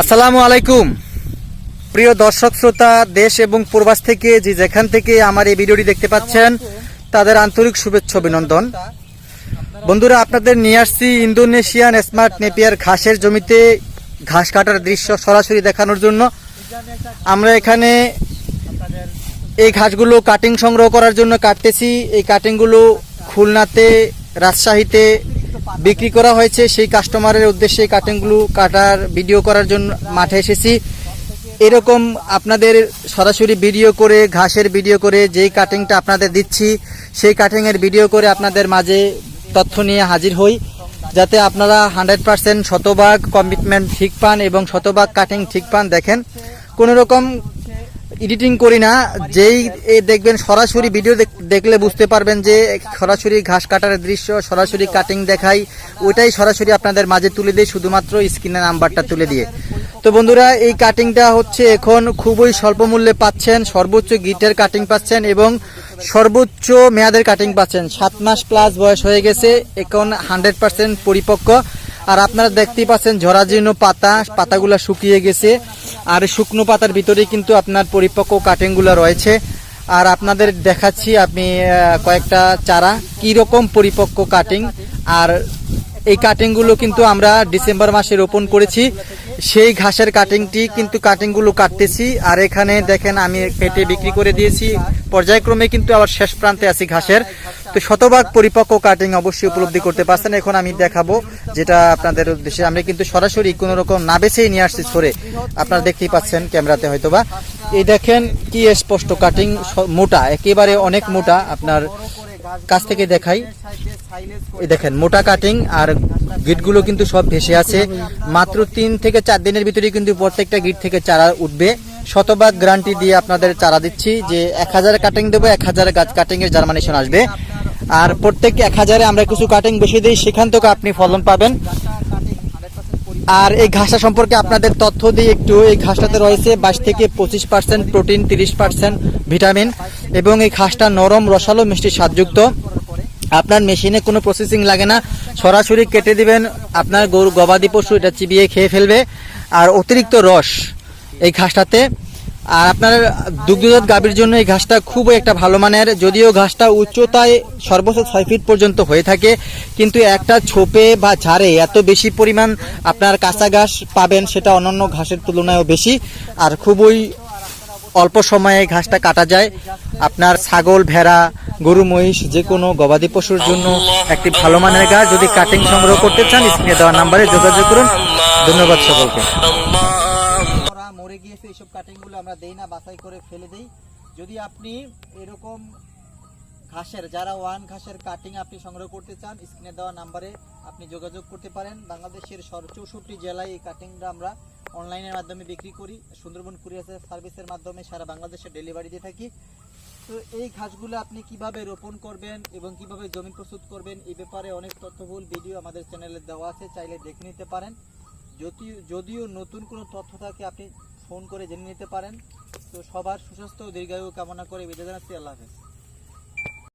আসসালামু আলাইকুম। প্রিয় দর্শক, শ্রোতা, দেশ এবং প্রবাস থেকে যে যেখান থেকে আমার এই ভিডিওটি দেখতে পাচ্ছেন, তাদের আন্তরিক শুভেচ্ছা, অভিনন্দন। বন্ধুরা, আপনাদের নিয়ে আসছি ইন্দোনেশিয়ান স্মার্ট নেপিয়ার ঘাসের জমিতে ঘাস কাটার দৃশ্য সরাসরি দেখানোর জন্য। আমরা এখানে এই ঘাসগুলো কাটিং সংগ্রহ করার জন্য কাটতেছি। এই কাটিংগুলো খুলনাতে, রাজশাহীতে বিক্রি করা হয়েছে সেই কাস্টমারের উদ্দেশ্যে কাটিংগুলো কাটার ভিডিও করার জন্য মাঠে এসেছি। এরকম আপনাদের সরাসরি ভিডিও করে, ঘাসের ভিডিও করে যেই কাটিংটা আপনাদের দিচ্ছি, সেই কাটিংয়ের ভিডিও করে আপনাদের মাঝে তথ্য নিয়ে হাজির হই। যাতে আপনারা হান্ড্রেড পার্সেন্ট শতভাগ কমিটমেন্ট ঠিক পান এবং শতভাগ কাটিং ঠিক পান, দেখেন। কোনো রকম এডিটিং করি না, যেই দেখবেন সরাসরি ভিডিও দেখ- দেখলে বুঝতে পারবেন যে সরাসরি ঘাস কাটার দৃশ্য, সরাসরি কাটিং দেখাই, ওইটাই সরাসরি আপনাদের মাঝে তুলে দিই, শুধুমাত্র স্ক্রিনের নাম্বারটা তুলে দিয়ে। তো বন্ধুরা, এই কাটিংটা হচ্ছে এখন খুবই স্বল্প মূল্যে পাচ্ছেন, সর্বোচ্চ গিটের কাটিং পাচ্ছেন এবং সর্বোচ্চ মেয়াদের কাটিং পাচ্ছেন। সাত মাস প্লাস বয়স হয়ে গেছে, এখন হান্ড্রেড পার্সেন্ট পরিপক্ক। আর আপনারা দেখতেই পাচ্ছেন ঝরাজীর্ণ পাতা, পাতাগুলো শুকিয়ে গেছে। আর শুকনো পাতার ভিতরে কিন্তু আপনার পরিপক্ক কাটিংগুলো রয়েছে। আর আপনাদের দেখাচ্ছি আপনি কয়েকটা চারা কি রকম পরিপক্ক কাটিং। আর এই কাটিংগুলো কিন্তু আমরা ডিসেম্বর মাসে রোপণ করেছি। সেই ঘাসের কাটিংটি কিন্তু কাটিংগুলো কাটতেছি। আর এখানে দেখেন আমি কেটে বিক্রি করে দিয়েছি। পর্যায়ক্রমে কিন্তু আবার শেষ প্রান্তে আছি ঘাসের। তো শতভাগ পরিপক্ক কাটিং অবশ্যই উপলব্ধি করতে পারছেন। এখন আমি দেখাবো যেটা আপনাদের উদ্দেশ্যে। আমরা কিন্তু সরাসরি কোনো রকম না বেছেই নিয়ে আসছি সরে আপনারা দেখতেই পাচ্ছেন ক্যামেরাতে হয়তোবা। এই দেখেন কি স্পষ্ট কাটিং মোটা, একেবারে অনেক মোটা। আপনার কাছ থেকে দেখাই। দেখেন, মোটা কাটিং আর গিটগুলো কিন্তু সব ভেসে আছে। মাত্র তিন থেকে চার দিনের ভিতরে কিন্তু প্রত্যেকটা গিট থেকে চারা উঠবে। শতভাগ গ্যারান্টি দিয়ে আপনাদের চারা দিচ্ছি যে এক হাজার কাটিং দেবো, এক হাজার গাছ কাটিং এর জার্মানেশন আসবে। আর প্রত্যেক এক হাজারে আমরা কিছু কাটিং বেশি দিই, সেখান থেকে আপনি ফলন পাবেন। আর এই ঘাসটা সম্পর্কে আপনাদের তথ্য দিই একটু। এই ঘাসটাতে রয়েছে বাইশ থেকে পঁচিশ পার্সেন্ট প্রোটিন তিরিশ পার্সেন্ট ভিটামিন এবং এই ঘাসটা নরম, রসালো, মিষ্টি স্বাদযুক্ত। আপনার মেশিনে কোনো প্রসেসিং লাগে না। সরাসরি কেটে দিবেন। আপনার গরু, গবাদি পশু এটা চিবিয়ে খেয়ে ফেলবে। আর অতিরিক্ত রস এই ঘাসটাতে। আর আপনার দুগ্ধজাত গাভীর জন্য এই ঘাসটা খুবই একটা ভালো মানের। যদিও ঘাসটা উচ্চতায় সর্বোচ্চ ছয় ফিট পর্যন্ত হয়ে থাকে, কিন্তু একটা ছোপে বা ঝাড়ে এত বেশি পরিমাণ আপনার কাঁচা ঘাস পাবেন, সেটা অন্যান্য ঘাসের তুলনায়ও বেশি। আর খুবই অল্প সময়ে ঘাসটা কাটা যায়। আপনার ছাগল ভেড়া গরু মহিষ যে কোনো গবাদি পশুর জন্য একটি ভালো মানের ঘাস যদি কাটিং সংগ্রহ করতে চান স্ক্রিনে দেওয়া নাম্বারে যোগাযোগ করুন। ধন্যবাদ সকলকে। মরে গিয়েছে এইসব কাটিংগুলো আমরা দেই না বাছাই করে ফেলে দেই। যদি আপনি এরকম ঘাসের যারা ওয়ান ঘাসের কাটিং আপনি সংগ্রহ করতে চান স্ক্রিনে দেওয়া নাম্বারে আপনি যোগাযোগ করতে পারেন। বাংলাদেশের চৌষট্টি জেলায় এই কাটিংটা আমরা অনলাইনের মাধ্যমে বিক্রি করি, সুন্দরবন কুরিয়ার সার্ভিসের মাধ্যমে সারা বাংলাদেশে ডেলিভারি দিয়ে থাকি। তো এই ঘাসগুলো আপনি কীভাবে রোপণ করবেন এবং কীভাবে জমি প্রস্তুত করবেন, এই ব্যাপারে অনেক তথ্যবহুল ভিডিও আমাদের চ্যানেলে দেওয়া আছে, চাইলে দেখে নিতে পারেন। যদিও যদিও নতুন কোনো তথ্য থাকে, আপনি ফোন করে জেনে নিতে পারেন। তো সবার সুস্বাস্থ্য দীর্ঘায়ু কামনা করে বিদায় জানাচ্ছি, আল্লাহ হাফেজ।